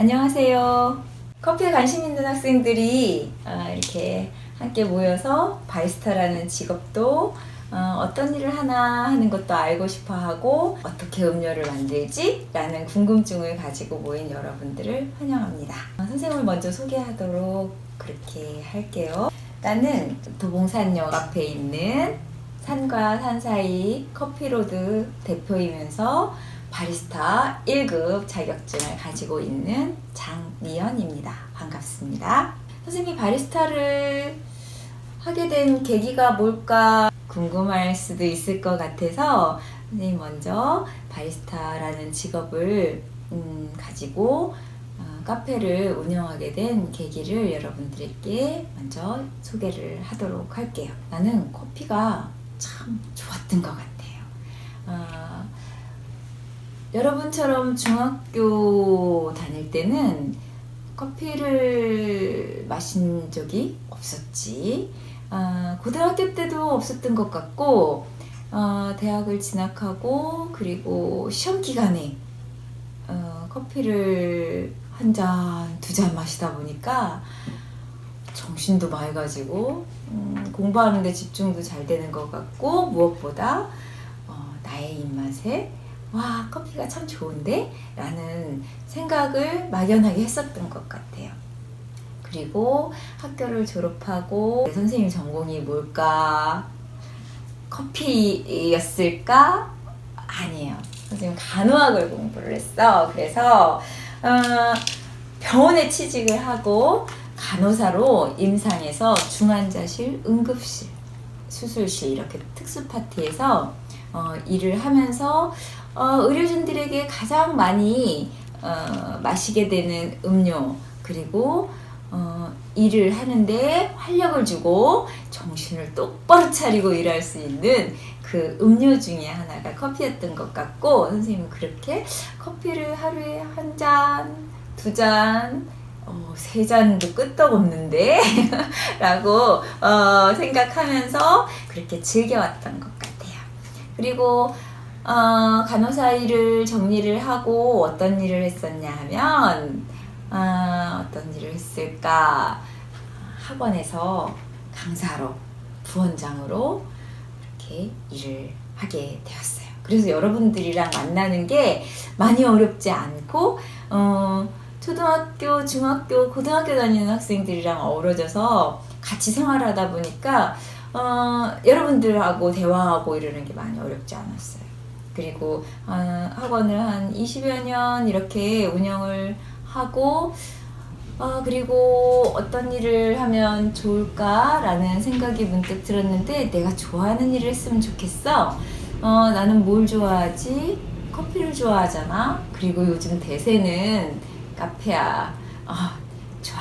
안녕하세요. 커피에 관심 있는 학생들이 어, 이렇게 함께 모여서 바리스타라는 직업도 어, 떤 일을 하나 하는 것도 알고 싶어 하고 어떻게 음료를 만들지? 라는 궁금증을 가지고 모인 여러분들을 환영합니다. 어, 선생님을 먼저 소개하도록 그렇게 할게요. 나는 도봉산역 앞에 있는 산과 산 사이 커피로드 대표이면서 바리스타 1급 자격증을 가지고 있는 장미연입니다. 반갑습니다. 선생님 바리스타를 하게 된 계기가 뭘까 궁금할 수도 있을 것 같아서 선생님 먼저 바리스타라는 직업을 음, 가지고 어, 카페를 운영하게 된 계기를 여러분들에게 먼저 소개를 하도록 할게요. 나는 커피가 참 좋았던 것 같아요. 어, 여러분처럼 중학교 다닐 때는 커피를 마신 적이 없었지. 아, 고등학교 때도 없었던 것 같고, 어, 대학을 진학하고, 그리고 시험 기간에 어, 커피를 한 잔, 두 잔 마시다 보니까 정신도 맑아지고, 음, 공부하는데 집중도 잘 되는 것 같고, 무엇보다 어, 나의 입맛에 와, 커피가 참 좋은데? 라는 생각을 막연하게 했었던 것 같아요. 그리고 학교를 졸업하고 선생님 전공이 뭘까? 커피였을까? 아니에요. 선생님 간호학을 공부를 했어. 그래서 어, 병원에 취직을 하고 간호사로 임상에서 중환자실, 응급실, 수술실 이렇게 특수 파트에서 어, 일을 하면서 어, 의료진들에게 가장 많이 어, 마시게 되는 음료 그리고 어, 일을 하는데 활력을 주고 정신을 똑바로 차리고 일할 수 있는 그 음료 중에 하나가 커피였던 것 같고 선생님은 그렇게 커피를 하루에 한 잔, 두 잔, 어, 세 잔도 끄떡없는데 라고 어, 생각하면서 그렇게 즐겨왔던 것 같아요. 그리고 어, 간호사 일을 정리를 하고 어떤 일을 했었냐 하면 어, 어떤 일을 했을까 학원에서 강사로 부원장으로 이렇게 일을 하게 되었어요. 그래서 여러분들이랑 만나는 게 많이 어렵지 않고 어, 초등학교, 중학교, 고등학교 다니는 학생들이랑 어우러져서 같이 생활하다 보니까 어, 여러분들하고 대화하고 이러는 게 많이 어렵지 않았어요. 그리고 어, 학원을 한 20여 년 이렇게 운영을 하고 아, 그리고 어떤 일을 하면 좋을까라는 생각이 문득 들었는데 내가 좋아하는 일을 했으면 좋겠어. 어, 나는 뭘 좋아하지? 커피를 좋아하잖아. 그리고 요즘 대세는 카페야. 아, 좋아.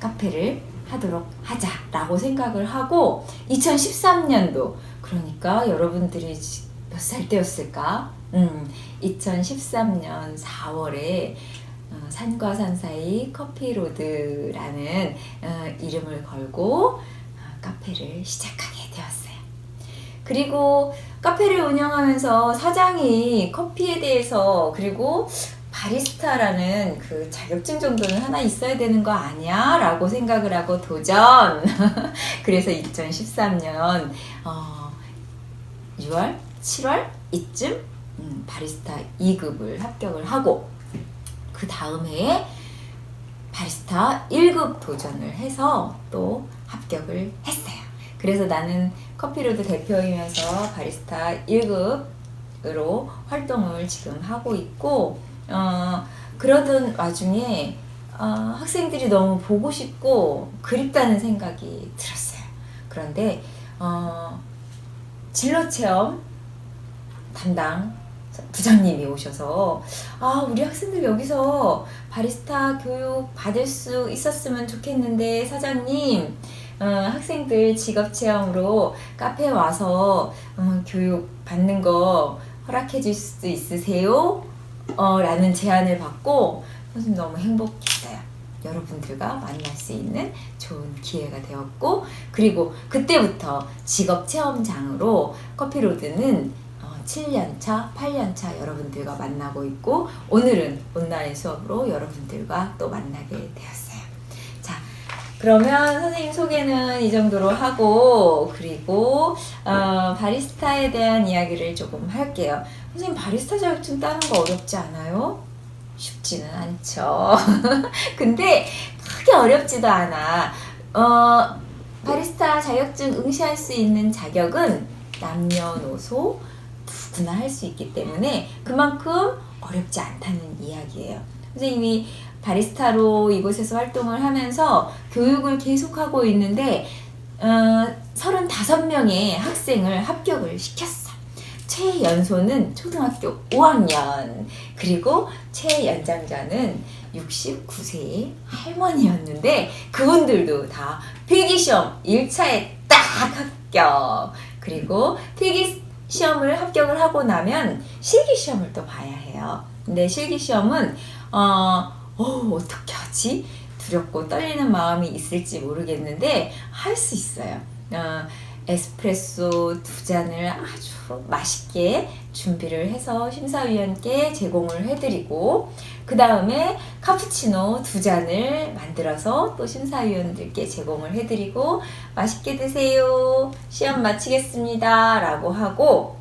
카페를 하도록 하자라고 생각을 하고 2013년도 그러니까 여러분들이 몇 살 때였을까? 음, 2013년 4월에 어, 산과 산 사이 커피로드라는 어, 이름을 걸고 어, 카페를 시작하게 되었어요. 그리고 카페를 운영하면서 사장이 커피에 대해서 그리고 바리스타라는 그 자격증 정도는 하나 있어야 되는 거 아니야? 라고 생각을 하고 도전! 그래서 2013년, 어, 6월, 7월 이쯤 음, 바리스타 2급을 합격을 하고 그 다음 해에 바리스타 1급 도전을 해서 또 합격을 했어요. 그래서 나는 커피로드 대표이면서 바리스타 1급으로 활동을 지금 하고 있고 어, 그러던 와중에 어, 학생들이 너무 보고 싶고 그립다는 생각이 들었어요. 그런데 어, 진로 체험 담당 부장님이 오셔서 아 우리 학생들 여기서 바리스타 교육 받을 수 있었으면 좋겠는데 사장님 어, 학생들 직업 체험으로 카페에 와서 어, 교육 받는 거 허락해 줄 수 있으세요? 어, 라는 제안을 받고 선생님 너무 행복했어요. 여러분들과 만날 수 있는 좋은 기회가 되었고 그리고 그때부터 직업 체험장으로 커피로드는 어, 7년차, 8년차 여러분들과 만나고 있고 오늘은 온라인 수업으로 여러분들과 또 만나게 되었어요. 자, 그러면 선생님 소개는 이 정도로 하고 그리고 어, 바리스타에 대한 이야기를 조금 할게요. 선생님 바리스타 자격증 따는 거 어렵지 않아요? 쉽지는 않죠. 근데 크게 어렵지도 않아. 어, 바리스타 자격증 응시할 수 있는 자격은 남녀노소 누구나 할 수 있기 때문에 그만큼 어렵지 않다는 이야기예요. 선생님이 바리스타로 이곳에서 활동을 하면서 교육을 계속하고 있는데 어, 35명의 학생을 합격을 시켰어. 최연소는 초등학교 5학년 그리고 최연장자는 69세의 할머니였는데 그분들도 다 필기시험 1차에 딱 합격 그리고 필기 시험을 합격을 하고 나면 실기 시험을 또 봐야 해요. 근데 실기 시험은 어, 어 어떻게 하지? 두렵고 떨리는 마음이 있을지 모르겠는데 할 수 있어요. 어, 에스프레소 두 잔을 아주 맛있게 준비를 해서 심사위원께 제공을 해드리고 그 다음에 카푸치노 두 잔을 만들어서 또 심사위원들께 제공을 해드리고 맛있게 드세요 시험 마치겠습니다 라고 하고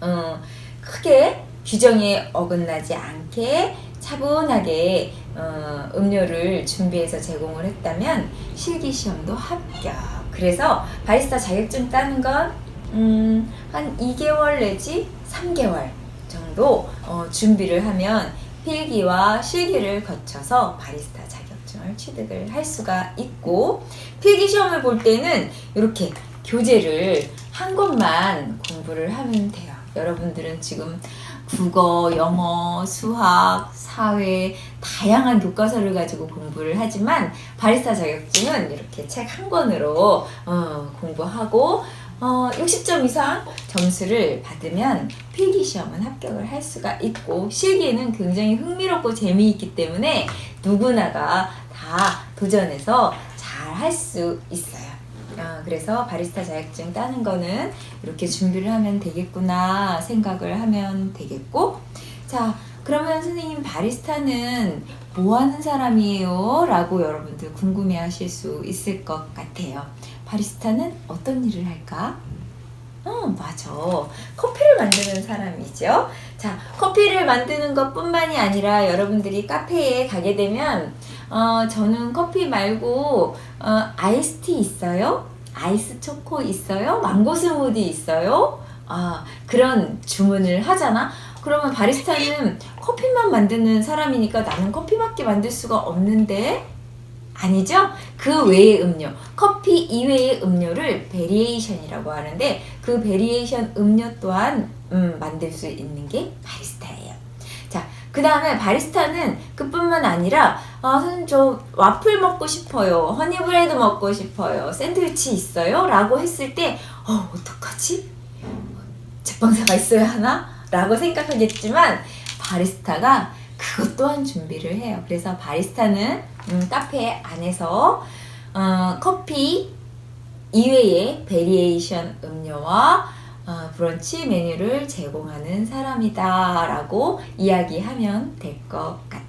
어, 크게 규정에 어긋나지 않게 차분하게 어, 음료를 준비해서 제공을 했다면 실기 시험도 합격. 그래서 바리스타 자격증 따는 건 음, 한 2개월 내지 3개월 정도 어, 준비를 하면 필기와 실기를 거쳐서 바리스타 자격증을 취득을 할 수가 있고 필기 시험을 볼 때는 이렇게 교재를 한 권만 공부를 하면 돼요. 여러분들은 지금 국어, 영어, 수학, 사회 다양한 교과서를 가지고 공부를 하지만 바리스타 자격증은 이렇게 책 한 권으로 어, 공부하고 어, 60점 이상 점수를 받으면 필기 시험은 합격을 할 수가 있고 실기는 굉장히 흥미롭고 재미있기 때문에 누구나가 다 도전해서 잘 할 수 있어요. 어, 그래서 바리스타 자격증 따는 거는 이렇게 준비를 하면 되겠구나 생각을 하면 되겠고 자 그러면 선생님 바리스타는 뭐 하는 사람이에요? 라고 여러분들 궁금해 하실 수 있을 것 같아요. 바리스타는 어떤 일을 할까? 어, 맞아. 커피를 만드는 사람이죠. 자, 커피를 만드는 것 뿐만이 아니라 여러분들이 카페에 가게 되면, 어, 저는 커피 말고, 어, 아이스티 있어요? 아이스 초코 있어요? 망고 스무디 있어요? 아, 그런 주문을 하잖아? 그러면 바리스타는 커피만 만드는 사람이니까 나는 커피밖에 만들 수가 없는데? 아니죠? 그 외의 음료, 커피 이외의 음료를 베리에이션이라고 하는데 그 베리에이션 음료 또한 음, 만들 수 있는 게 바리스타예요. 자, 그 다음에 바리스타는 그뿐만 아니라 아, 선생님 저 와플 먹고 싶어요. 허니브레드 먹고 싶어요. 샌드위치 있어요? 라고 했을 때 어, 어떡하지? 제빵사가 있어야 하나? 라고 생각하겠지만 바리스타가 그것 또한 준비를 해요. 그래서 바리스타는 음, 카페 안에서 어, 커피 이외의 베리에이션 음료와 어, 브런치 메뉴를 제공하는 사람이다 라고 이야기하면 될 것 같아요.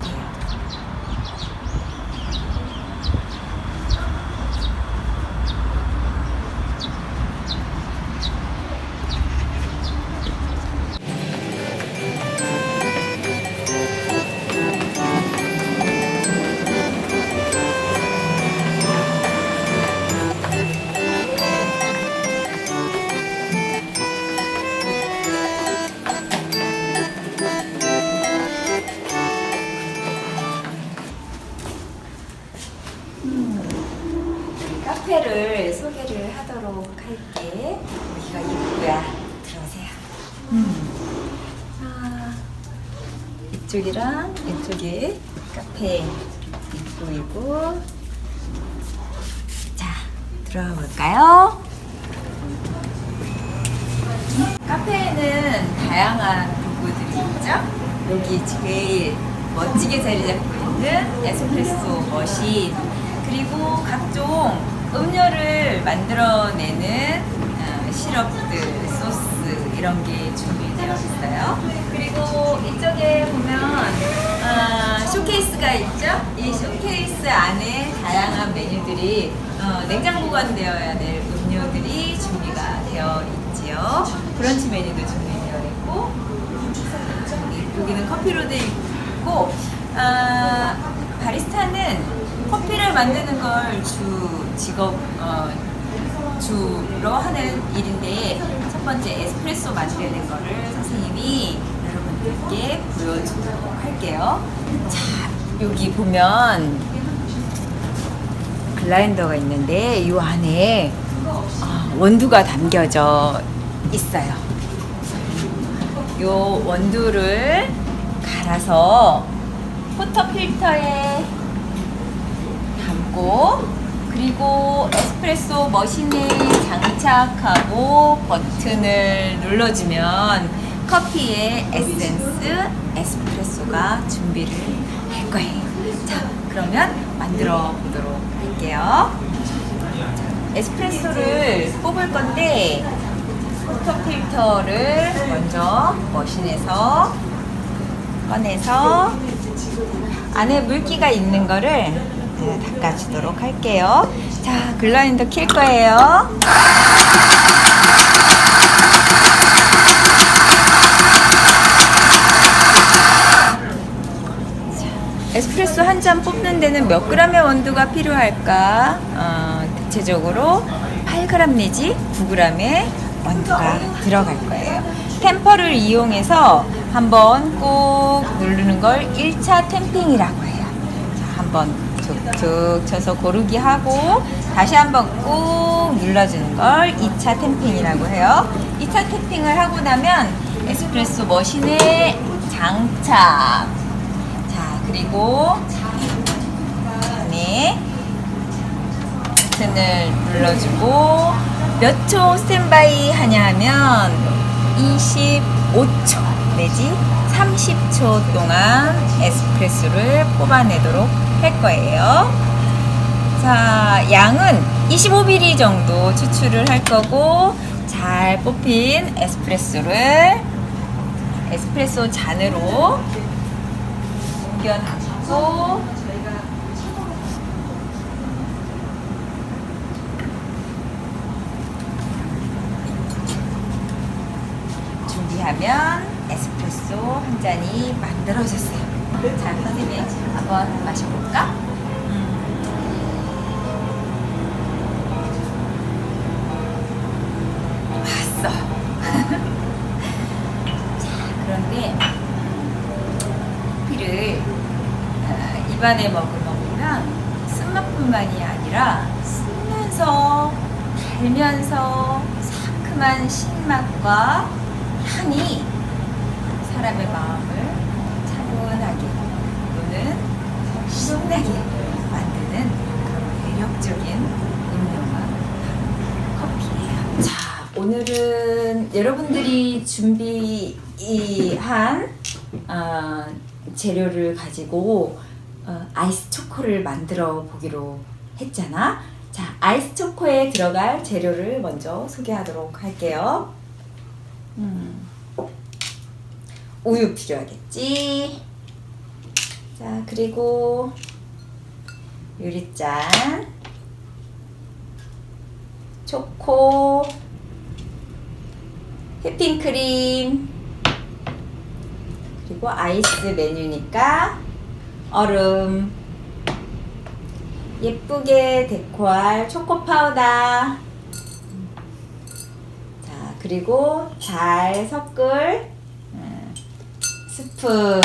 카페를 소개를 하도록 할게. 여기가 입구야. 들어오세요. 자, 이쪽이랑 이쪽이 카페 입구이고. 자, 들어가 볼까요? 카페에는 다양한 도구들이 있죠. 여기 제일 멋지게 자리 잡고 있는 에스프레소 머신 그리고 각종 음료를 만들어내는 어, 시럽들, 소스 이런 게 준비되어 있어요. 그리고 이쪽에 보면 아, 쇼케이스가 있죠? 이 쇼케이스 안에 다양한 메뉴들이 어, 냉장 보관되어야 될 음료들이 준비가 되어 있지요. 브런치 메뉴도 준비되어 있고 여기, 여기는 커피로 되어 있고 아, 바리스타는 만드는 걸 주 직업 어, 주로 하는 일인데 첫 번째 에스프레소 만드는 거를 선생님이 여러분들께 보여주도록 할게요. 자 여기 보면 블라인더가 있는데 이 안에 아, 원두가 담겨져 있어요. 이 원두를 갈아서 포터 필터에 담고 그리고 에스프레소 머신에 장착하고 버튼을 눌러주면 커피의 에센스 에스프레소가 준비를 할 거예요. 자, 그러면 만들어 보도록 할게요. 자, 에스프레소를 뽑을 건데 포터 필터를 먼저 머신에서 꺼내서 안에 물기가 있는 거를 네, 닦아주도록 할게요. 자, 글라인더 킬 거예요. 자, 에스프레소 한 잔 뽑는 데는 몇 그램의 원두가 필요할까? 어, 대체적으로 8g 내지 9g의 원두가 들어갈 거예요. 템퍼를 이용해서 한번 꾹 누르는 걸 1차 템핑이라고 해요. 자, 한번 툭툭 쳐서 고르기 하고 다시 한번 꾹 눌러주는 걸 2차 템핑이라고 해요. 2차 템핑을 하고 나면 에스프레소 머신에 장착. 자, 그리고 네. 버튼을 눌러주고 몇 초 스탠바이 하냐 하면 25초 내지 30초 동안 에스프레소를 뽑아내도록 할 거예요. 자, 양은 25ml 정도 추출을 할 거고 잘 뽑힌 에스프레소를 에스프레소 잔으로 옮겨 담고 준비하면 에스프레소 한 잔이 만들어졌어요. 자, 선생님 한번 마셔볼까? 왔어. 자, 그런데 커피를 아, 입안에 머금어보면 쓴맛뿐만이 아니라 쓰면서 달면서 상큼한 신맛과 향이 사람의 마음을 차분하게 또는 신나게 만드는 그런 매력적인 음료가 커피예요. 자, 오늘은 여러분들이 준비한 어, 재료를 가지고 어, 아이스 초코를 만들어 보기로 했잖아. 자, 아이스 초코에 들어갈 재료를 먼저 소개하도록 할게요. 음, 우유 필요하겠지. 자, 그리고 유리잔, 초코, 휘핑크림, 그리고 아이스 메뉴니까 얼음, 예쁘게 데코할 초코 파우더. 자, 그리고 잘 섞을 음, 스푼.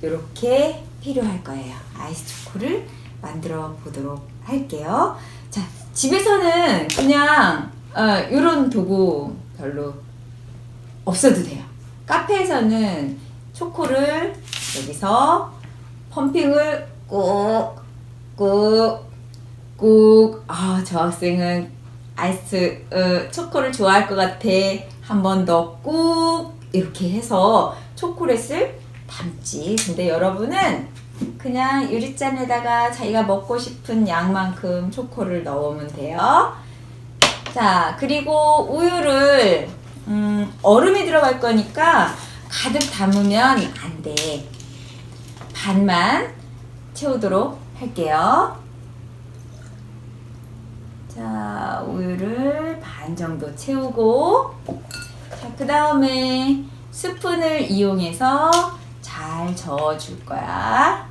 이렇게 필요할 거예요. 아이스 초코를 만들어 보도록 할게요. 자, 집에서는 그냥 이런 도구 별로 없어도 돼요. 카페에서는 초코를 여기서 펌핑을 꾹, 꾹, 꾹. 아, 저 학생은 아이스, 어, 초코를 좋아할 것 같아. 한 번 더 꾹. 이렇게 해서 초콜릿을 담지. 근데 여러분은 그냥 유리잔에다가 자기가 먹고 싶은 양만큼 초코를 넣으면 돼요. 자, 그리고 우유를 음, 얼음이 들어갈 거니까 가득 담으면 안 돼. 반만 채우도록 할게요. 자, 우유를 반 정도 채우고, 자, 그 다음에 스푼을 이용해서 잘 저어줄 거야.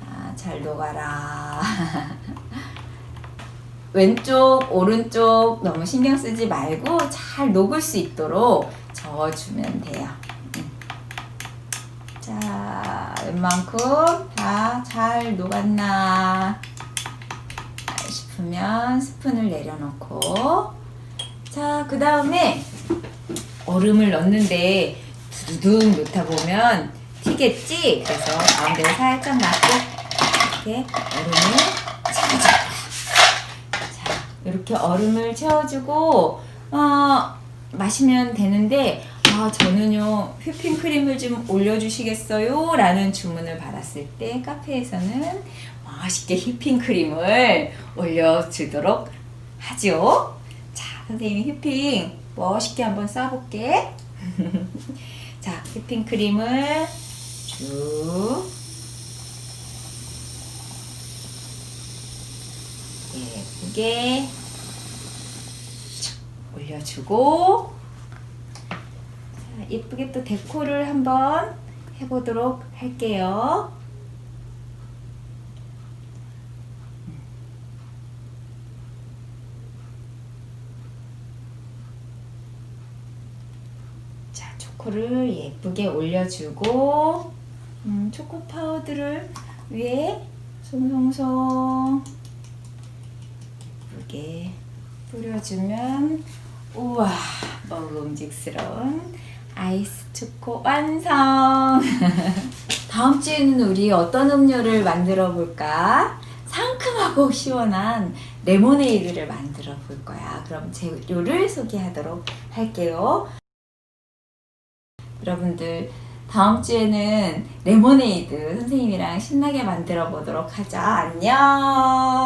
자, 잘 녹아라. 왼쪽, 오른쪽 너무 신경 쓰지 말고 잘 녹을 수 있도록 저어주면 돼요. 음. 자, 웬만큼 다 잘 녹았나 싶으면 스푼을 내려놓고 자, 그 다음에 얼음을 넣는데 두두둑 넣다 보면 튀겠지? 그래서 가운데 살짝 놔고 이렇게 얼음을 거야. 자, 이렇게 얼음을 채워주고 어, 마시면 되는데 아, 저는요 휘핑크림을 좀 올려주시겠어요? 라는 주문을 받았을 때 카페에서는 맛있게 휘핑크림을 올려주도록 하죠. 자, 선생님이 휘핑 멋있게 한번 써볼게. 자, 휘핑크림을 쭉 예쁘게 쭉 올려주고 자, 예쁘게 또 데코를 한번 해보도록 할게요. 자, 초코를 예쁘게 올려주고, 음, 초코 파우더를 위에 송송송 예쁘게 뿌려주면, 우와, 먹음직스러운 아이스 초코 완성! 다음 주에는 우리 어떤 음료를 만들어 볼까? 상큼하고 시원한 레모네이드를 만들어 볼 거야. 그럼 재료를 소개하도록 할게요. 여러분들 다음 주에는 레모네이드 선생님이랑 신나게 만들어 보도록 하자. 안녕.